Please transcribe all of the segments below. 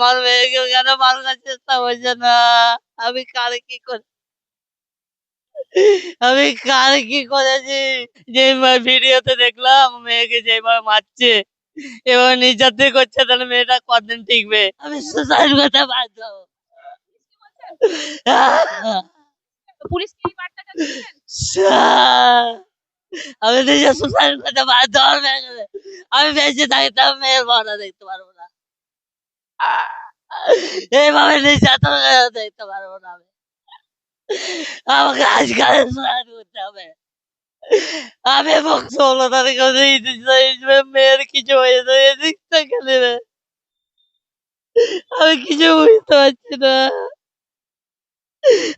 আমার মেয়েকে কেন মারার চেষ্টা করছে না? আমি কারে কি করে আমি কার কি করেছি? যে ভিডিওতে দেখলাম মেয়েকে যেভাবে মারছে এবার নির্যাতন করছে তাহলে মেয়েটা কদিন টিকবে? আমি সুসাইড করতে বাধ্য। আমি নিজে সুসাইড করতে বাধ্য আমি বেঁচে থাকতে আমি মেয়ের ভাড়া দেখতে পারব না। এইভাবে নির্যাতন দেখতে পারব না আমি। আমাকে আজকাল সুসাইড করতে হবে। আমি এবং ষোলো তারিখে মেয়ের কিছু হয়েছে এদিক থেকে নেবে। আমি কিছু বুঝতে পারছি না।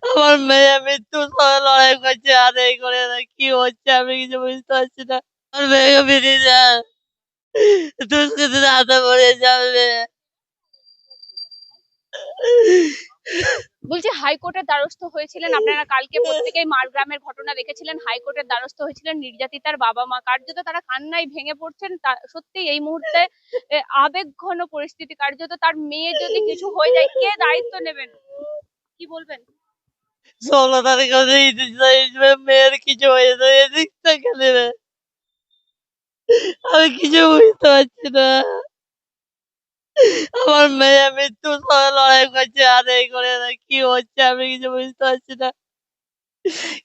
আমার মেয়ে মৃত্যুর সঙ্গে লড়াই করছে, আর এই করে কি হচ্ছে আমি কিছু বুঝতে পারছি না। আমার মেয়েকে বেরিয়ে যায় দুষ্কৃতির হাতে পড়ে যাবে। বলছি হাইকোর্টের দ্বারস্থ হয়েছিলেন। আপনারা কালকে প্রত্যেকেই মারগ্রামের ঘটনা দেখেছিলেন। হাইকোর্টের দ্বারস্থ হয়েছিলেন নির্যাতিতার বাবা মা। কার্যত তারা কান্নায় ভেঙে পড়ছেন। সত্যি এই মুহূর্তে আবেগঘন পরিস্থিতি। কার্যত তার মেয়ে যদি কিছু হয়ে যায় কে দায়িত্ব নেবেন? কি বলবেন? ষোলো তারিখে মেয়ের কিছু থেকে নেবে। আমি কিছু বুঝতে পারছি না। আমার মেয়ে মৃত্যুর সঙ্গে লড়াই করছে, আর এই করে কি হচ্ছে আমি কিছু বুঝতে পারছি না।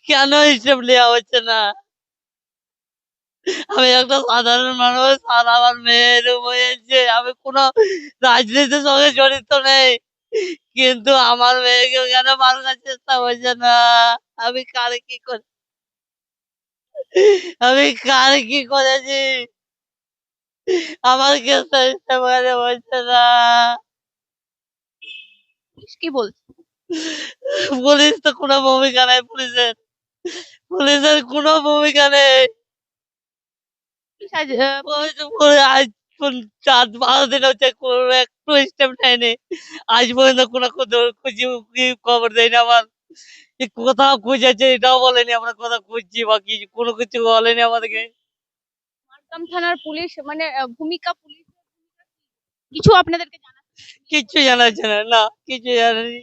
কেন হিসেব নেওয়া হচ্ছে না? আমি একটা সাধারণ মানুষ, আর আমার মেয়ে এরকম হয়েছে আমি কোনো রাজনীতির সঙ্গে জড়িত নেই। কিন্তু আমার মেয়েকে কেন মারার চেষ্টা করছে না? আমি কার কি করে আমি কার কি করেছি? আমার কেসটা হিসেব করে বলছে না। পুলিশ কি বলছে? পুলিশ তো কোনো ভূমিকা নেই পুলিশের। পুলিশের কোনো ভূমিকা নেই। আজ, চার বারো দিন হচ্ছে কোনো একটু স্টেপ নেয়নি। আজ পর্যন্ত কোনো খবর দেয়নি আমার। কোথাও খুঁজেছে এটাও বলেনি আমরা কোথাও খুঁজছি বা কিছু কোনো কিছু বলেনি আমাদেরকে। মারগ্রাম থানার পুলিশ মানে ভূমিকা পুলিশ কিছু আপনাদেরকে জানা কিচ্ছু জানাচ্ছে না না কিছু জানানি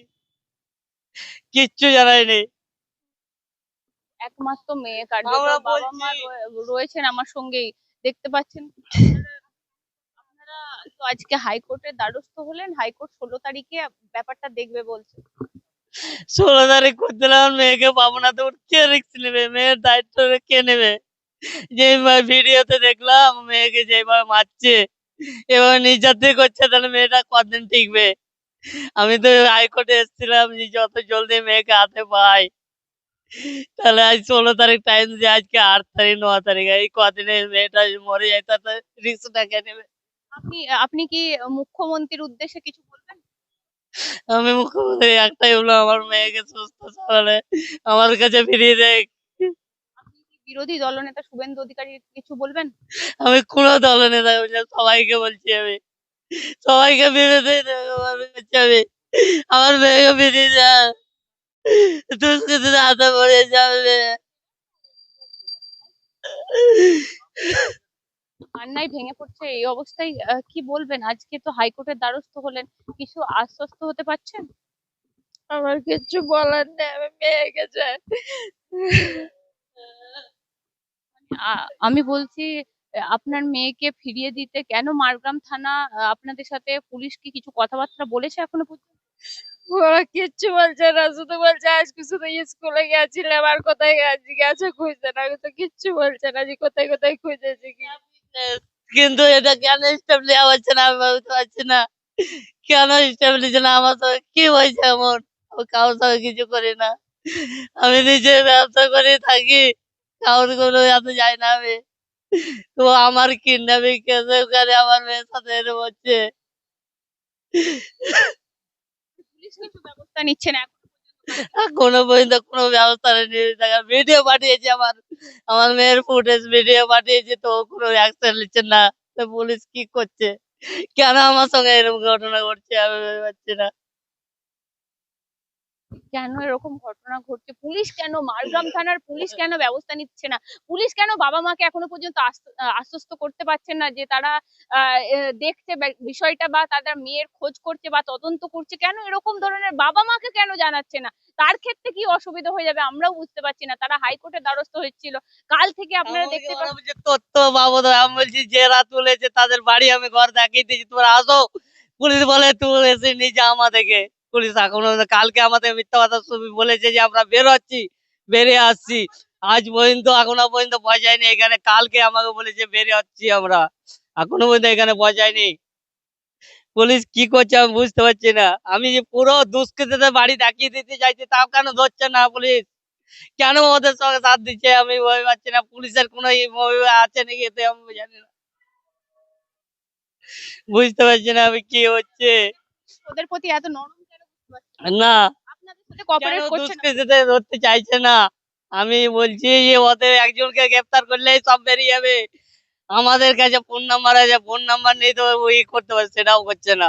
কিচ্ছু জানায়নি একমাত্র মেয়ে কার্যত বাবা মা রয়েছেন আমার সঙ্গেই। দেখতে পাচ্ছেন আপনারা- আপনারা তো আজকে হাইকোর্টের দ্বারস্থ হলেন হাইকোর্ট ষোলো তারিখে ব্যাপারটা দেখবে বলছে। ষোলো তারিখ করতে মেয়েকে পাবো না তো কে রিক্স নেবে মেয়ের দায়িত্ব কে নেবে? যে ভিডিওতে দেখলাম মেয়েকে যেভাবে মারছে এবার নির্যাতন করছে তাহলে মেয়েটা কদিন টিকবে? আমি তো হাইকোর্টে এসেছিলাম যে যত জলদি মেয়েকে হাতে পাই। তাহলে আজ ষোলো তারিখ টাইম দিয়ে আজকে আট তারিখ ন তারিখ এই কদিনে মেয়েটা মরে যায় তাতে রিক্সটা কে নেবে? আপনি আপনি কি মুখ্যমন্ত্রীর উদ্দেশ্যে কিছু বলবেন? আমি মুখ্যমন্ত্রী একটাই হলো আমার মেয়েকে সুস্থ সবলে আমার কাছে ফিরিয়ে দেয় বিরোধী দলনেতা শুভেন্দু অধিকারী কিছু বলবেন? আমি কোনো দলনেতা সবাইকে বলছি আমি। সবাইকে বিরোধী বলছি আমি। আমার মেয়েকে বেরিয়ে যা দুষ্কৃতির হাতে পড়ে যাবে। কান্নায় ভেঙে পড়ছে এই অবস্থায় কি বলবেন? আজকে তো হাইকোর্টের দ্বারস্থ হলেন। কিছু আশ্বস্ত হতে পারছেন? আমার কিছু বলার নেই আমি মেয়েকে চাই। আ- আমি বলছি আপনার মেয়েকে ফিরিয়ে দিতে কেন মারগ্রাম থানা আহ, আপনাদের সাথে পুলিশ কি কিছু কথাবার্তা বলেছে এখনও পর্যন্ত? ওরা কিচ্ছু বলছে না শুধু বলছে আজকে শুধু স্কুলে গেছিলাম আর কোথায় গেছি গেছে খুঁজতে না তো কিচ্ছু বলছে না যে কোথায় কোথায় খুঁজেছি কিন্তু এটা কেন স্টেপ নেওয়া হচ্ছে না আমি বুঝতে পারছি না। কেন স্টেপ নিচ্ছে না আমার সঙ্গে কি হয়েছে এমন? কারোর সঙ্গে কিছু করি না। আমি নিজে ব্যবসা করে থাকি। কোনো এত যাই না আমি। তো আমার কিডন্যাপিং কেসে ওখানে আমার মেয়ের সাথে এরকম হচ্ছে। ব্যবস্থা নিচ্ছে না এখন কোনো পর্যন্ত কোনো ব্যবস্থা নেই। ভিডিও পাঠিয়েছে আমার। আমার মেয়ের ফুটেজ ভিডিও পাঠিয়েছে তো কোনো অ্যাকশন নিচ্ছে না। তো পুলিশ কি করছে? কেন আমার সঙ্গে এরকম ঘটনা ঘটছে আমি পাচ্ছি না। কেন এরকম ঘটনা ঘটছে? পুলিশ কেন? মারগ্রাম থানার পুলিশ কেন ব্যবস্থা নিচ্ছে না? পুলিশ কেন বাবা মাকে এখনও পর্যন্ত আশ্বস্ত করতে পারছেন না যে তারা দেখছে বিষয়টা বা তাদের মেয়ের খোঁজ করছে বা তদন্ত করছে? কেন এরকম ধরনের বাবা মাকে কেন জানাচ্ছে না? তার ক্ষেত্রে কি অসুবিধা হয়ে যাবে? আমরাও বুঝতে পারছি না। তারা হাইকোর্টের দ্বারস্থ হচ্ছিল কাল থেকে আপনারা দেখতে পাচ্ছেন বলছে তথ্য বাবু আমি বলছি যারা তুলেছে তাদের বাড়ি আমি ঘর দেখিয়ে দিয়েছি। তোমরা আসো। পুলিশ বলে তুলে এসে নিয়ে আমাদেরকে। পুলিশ এখনও কালকে আমাদের মিথ্যা কথা বলেছে যে আমরা বেরোচ্ছি, বেরিয়ে আসছি। আজ পর্যন্ত, এখনও পর্যন্ত পৌঁছায়নি এখানে। কালকে আমাকে বলেছে বেরিয়ে হচ্ছি আমরা। এখনও পর্যন্ত এখানে পৌঁছায়নি পুলিশ কি করছে আমি বুঝতে পারছি না। আমি যে পুরো দুষ্কৃতীদের বাড়ি দেখিয়ে দিতে চাইছি, তাও কেন ধরছে না পুলিশ? কেন ওদের সঙ্গে সাথ দিচ্ছে? আমি ভয় পাচ্ছি না। পুলিশের কোনো আছে নাকি এতে আমি জানি না। বুঝতে পারছি না আমি কি হচ্ছে। ওদের প্রতি এত নরম না। ধরতে চাইছে না? আমি বলছি যে ওদের একজনকে গ্রেফতার করলেই সব বেরিয়ে যাবে। আমাদের কাছে ফোন নাম্বার আছে ফোন নাম্বার নেই তো ওই করতে পারছে সেটাও করছে না।